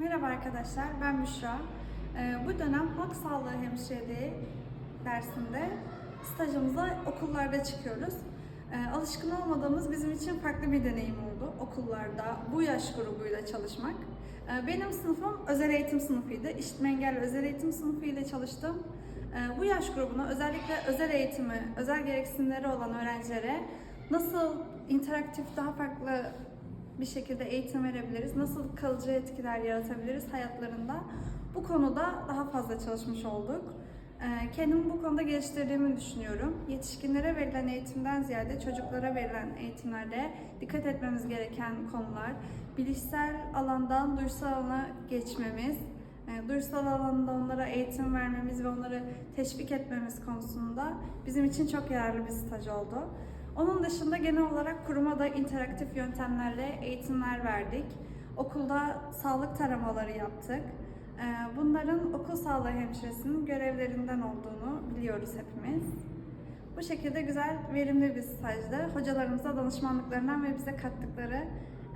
Merhaba arkadaşlar, ben Büşra. Ee, bu dönem halk sağlığı hemşireliği dersinde stajımıza okullarda çıkıyoruz. Ee, alışkın olmadığımız bizim için farklı bir deneyim oldu okullarda bu yaş grubuyla çalışmak. Ee, benim sınıfım özel eğitim sınıfıydı. İşitme engelli özel eğitim sınıfıyla çalıştım. Bu yaş grubuna özellikle özel eğitimi, özel gereksinimleri olan öğrencilere nasıl interaktif, daha farklı bir şekilde eğitim verebiliriz? Nasıl kalıcı etkiler yaratabiliriz hayatlarında? Bu konuda daha fazla çalışmış olduk. Ee, Kendimi bu konuda geliştirdiğimi düşünüyorum. Yetişkinlere verilen eğitimden ziyade çocuklara verilen eğitimlerde dikkat etmemiz gereken konular, bilişsel alandan duysal alana geçmemiz, e, duysal alanda onlara eğitim vermemiz ve onları teşvik etmemiz konusunda bizim için çok yararlı bir staj oldu. Onun dışında genel olarak kuruma da interaktif yöntemlerle eğitimler verdik. Okulda sağlık taramaları yaptık. Ee, Bunların okul sağlığı hemşiresinin görevlerinden olduğunu biliyoruz hepimiz. Bu şekilde güzel, verimli bir stajdı. Hocalarımıza danışmanlıklarından ve bize kattıkları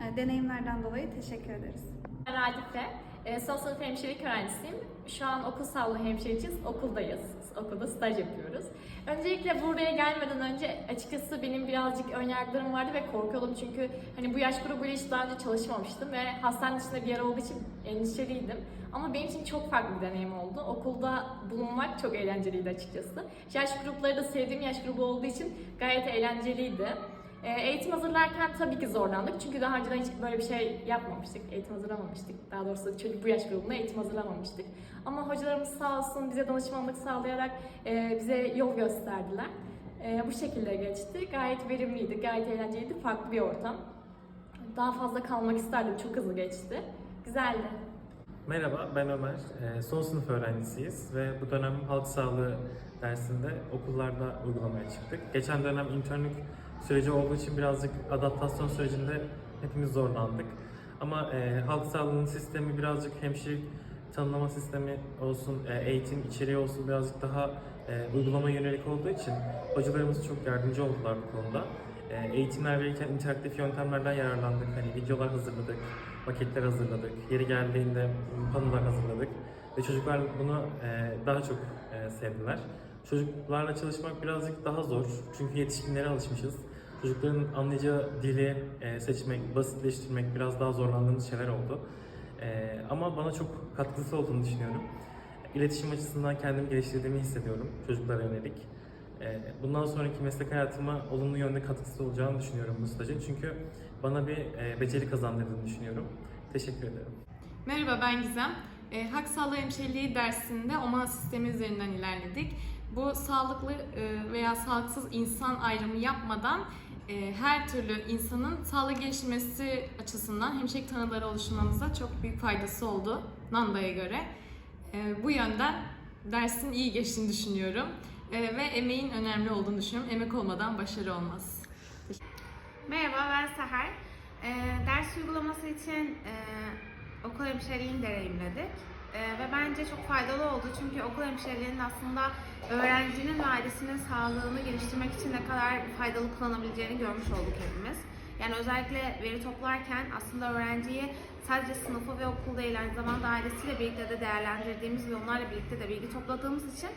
e, deneyimlerden dolayı teşekkür ederiz. Ben Radife. E, son sınıf hemşirelik öğrencisiyim. Şu an okul sağlığı hemşire için okuldayız. Okulda staj yapıyoruz. Öncelikle buraya gelmeden önce açıkçası benim birazcık önyargılarım vardı ve korkuyordum çünkü hani bu yaş grubuyla hiç daha önce çalışmamıştım ve hastane dışında bir yer olduğu için endişeliydim. Ama benim için çok farklı bir deneyim oldu. Okulda bulunmak çok eğlenceliydi açıkçası. Yaş grupları da sevdiğim yaş grubu olduğu için gayet eğlenceliydi. E, Eğitim hazırlarken tabii ki zorlandık çünkü daha önceden hiç böyle bir şey yapmamıştık, eğitim hazırlamamıştık. Daha doğrusu çocuk bu yaş grubuna eğitim hazırlamamıştık. Ama hocalarımız sağ olsun bize danışmanlık sağlayarak e, bize yol gösterdiler. E, bu şekilde geçti. Gayet verimliydi, gayet eğlenceliydi, farklı bir ortam. Daha fazla kalmak isterdim, çok hızlı geçti. Güzeldi. Merhaba, ben Ömer. Ee, Son sınıf öğrencisiyiz ve bu dönem halk sağlığı dersinde okullarda uygulamaya çıktık. Geçen dönem internlük süreci olduğu için birazcık adaptasyon sürecinde hepimiz zorlandık. Ama e, halk sağlığının sistemi birazcık hemşirelik tanımlama sistemi olsun, e, eğitim içeriği olsun birazcık daha e, uygulama yönelik olduğu için hocalarımız çok yardımcı oldular bu konuda. E, eğitimler verirken interaktif yöntemlerden yararlandık. Hani videolar hazırladık, maketler hazırladık, yeri geldiğinde panolar hazırladık ve çocuklar bunu e, daha çok e, sevdiler. Çocuklarla çalışmak birazcık daha zor çünkü yetişkinlere alışmışız. Çocukların anlayacağı dili e, seçmek, basitleştirmek biraz daha zorlandığımız şeyler oldu. E, ama bana çok katkısı olduğunu düşünüyorum. İletişim açısından kendimi geliştirdiğimi hissediyorum çocuklara yönelik. E, bundan sonraki meslek hayatıma olumlu yönde katkısı olacağını düşünüyorum bu stajın. Çünkü bana bir e, beceri kazandırdığını düşünüyorum. Teşekkür ederim. Merhaba ben Gizem. E, Hak Sağlığı Hemşireliği dersinde OMA sistemi üzerinden ilerledik. Bu sağlıklı e, veya sağlıksız insan ayrımı yapmadan e, her türlü insanın sağlık gelişmesi açısından hemşirelik tanıları oluşturmamıza çok büyük faydası oldu Nanda'ya göre. E, bu yönden dersin iyi geçtiğini düşünüyorum E, ve emeğin önemli olduğunu düşünüyorum. Emek olmadan başarı olmaz. Merhaba ben Seher. Ee, ders uygulaması için e, okul hemşireliğini deneyimledik. Ee, ve bence çok faydalı oldu çünkü okul hemşireliğinin aslında öğrencinin ve ailesinin sağlığını geliştirmek için ne kadar faydalı kullanabileceğini görmüş olduk hepimiz. Yani özellikle veri toplarken aslında öğrenciyi sadece sınıfı ve okul değil aynı zamanda ailesiyle birlikte de değerlendirdiğimiz ve onlarla birlikte de bilgi topladığımız için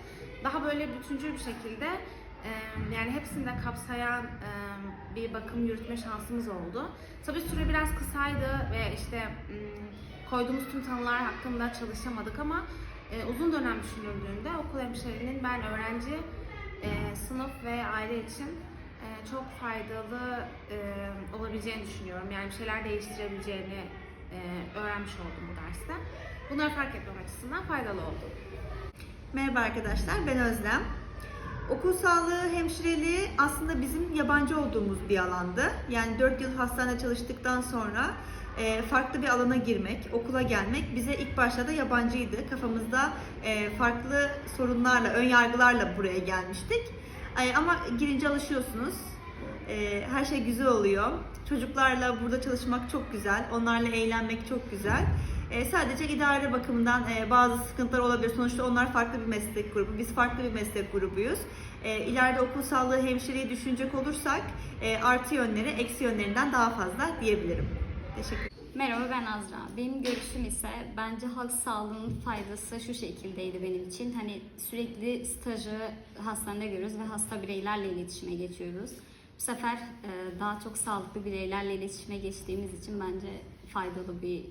daha böyle bütüncül bir şekilde e, yani hepsini de kapsayan e, bir bakım yürütme şansımız oldu. Tabii süre biraz kısaydı ve işte koyduğumuz tüm tanılar hakkında çalışamadık ama e, uzun dönem düşünüldüğünde okul hemşireliğinin ben öğrenci, e, sınıf ve aile için e, çok faydalı e, olabileceğini düşünüyorum. Yani bir şeyler değiştirebileceğini e, öğrenmiş oldum bu derste. Bunları fark etmem açısından faydalı oldu. Merhaba arkadaşlar, ben Özlem. Okul sağlığı hemşireliği aslında bizim yabancı olduğumuz bir alandı. Yani 4 yıl hastanede çalıştıktan sonra e, farklı bir alana girmek, okula gelmek bize ilk başta da yabancıydı. Kafamızda e, farklı sorunlarla, ön yargılarla buraya gelmiştik. Ama girince alışıyorsunuz. E, Her şey güzel oluyor. Çocuklarla burada çalışmak çok güzel, onlarla eğlenmek çok güzel. E, sadece idare bakımından e, bazı sıkıntılar olabilir. Sonuçta onlar farklı bir meslek grubu, biz farklı bir meslek grubuyuz. E, ileride okul sağlığı hemşireyi düşünecek olursak e, artı yönleri eksi yönlerinden daha fazla diyebilirim. Teşekkür Merhaba ben Azra. Benim görüşüm ise bence halk sağlığının faydası şu şekildeydi benim için. Hani sürekli stajı hastanede görüyoruz ve hasta bireylerle iletişime geçiyoruz. Bu sefer e, daha çok sağlıklı bireylerle iletişime geçtiğimiz için bence faydalı bir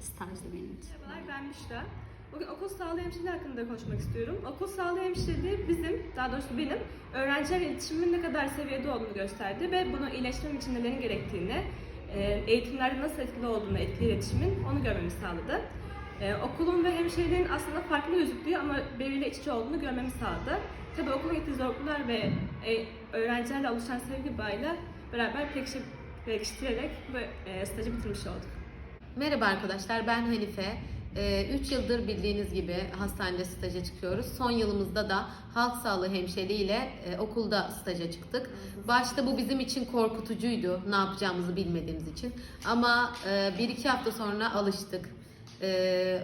stajdı benim için. Merhabalar ben Büşra. Bugün okul sağlığı hemşireliği hakkında konuşmak istiyorum. Okul sağlığı hemşireliği bizim, daha doğrusu benim, öğrenciler iletişimin ne kadar seviyede olduğunu gösterdi ve bunu iyileştirmem için nelerin gerektiğini, eğitimlerde nasıl etkili olduğunu, etkili iletişimin onu görmemizi sağladı. E, Okulun ve hemşireliğin aslında farklı gözüktüğü ama birbiriyle iç içe olduğunu görmemizi sağladı. Tabii okulun getirdiği zorluklar ve e, öğrencilerle oluşan sevgi bağıyla beraber pekişip, pekiştirerek bu e, stajı bitirmiş olduk. Merhaba arkadaşlar, ben Hanife. 3 yıldır bildiğiniz gibi hastanede staja çıkıyoruz. Son yılımızda da halk sağlığı hemşireliği ile e, okulda staja çıktık. Başta bu bizim için korkutucuydu, ne yapacağımızı bilmediğimiz için. Ama 1-2 hafta sonra alıştık. E,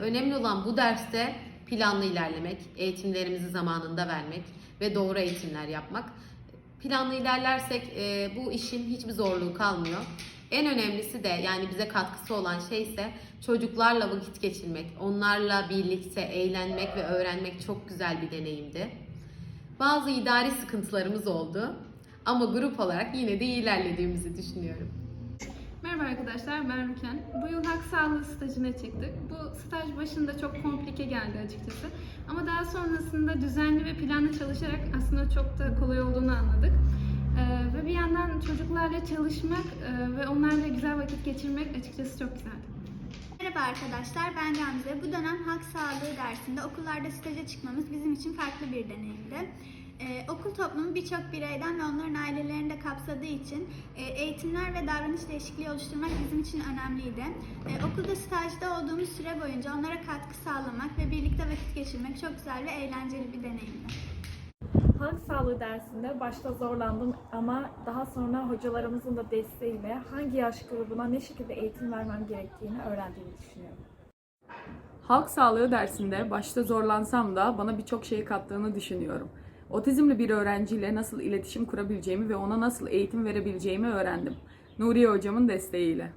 Önemli olan bu derste planlı ilerlemek, eğitimlerimizi zamanında vermek ve doğru eğitimler yapmak. Planlı ilerlersek e, bu işin hiçbir zorluğu kalmıyor. En önemlisi de yani bize katkısı olan şey ise çocuklarla vakit geçirmek, onlarla birlikte eğlenmek ve öğrenmek çok güzel bir deneyimdi. Bazı idari sıkıntılarımız oldu ama grup olarak yine de ilerlediğimizi düşünüyorum. Merhaba arkadaşlar, ben Rüken. Bu yıl halk sağlığı stajına çıktık. Bu staj başında çok komplike geldi açıkçası. Ama daha sonrasında düzenli ve planlı çalışarak aslında çok da kolay olduğunu anladık. Ve bir yandan çocuklarla çalışmak e, ve onlarla güzel vakit geçirmek açıkçası çok güzeldi. Merhaba arkadaşlar, ben Gamze. Bu dönem halk sağlığı dersinde okullarda staja çıkmamız bizim için farklı bir deneyimdi. Ee, okul toplumu birçok bireyden ve onların ailelerini de kapsadığı için e, eğitimler ve davranış değişikliği oluşturmak bizim için önemliydi. Ee, okulda stajda olduğumuz süre boyunca onlara katkı sağlamak ve birlikte vakit geçirmek çok güzel ve eğlenceli bir deneyimdi. Halk sağlığı dersinde başta zorlandım ama daha sonra hocalarımızın da desteğiyle hangi yaş grubuna ne şekilde eğitim vermem gerektiğini öğrendiğimi düşünüyorum. Halk sağlığı dersinde başta zorlansam da bana birçok şey kattığını düşünüyorum. Otizmli bir öğrenciyle nasıl iletişim kurabileceğimi ve ona nasıl eğitim verebileceğimi öğrendim. Nuriye hocamın desteğiyle.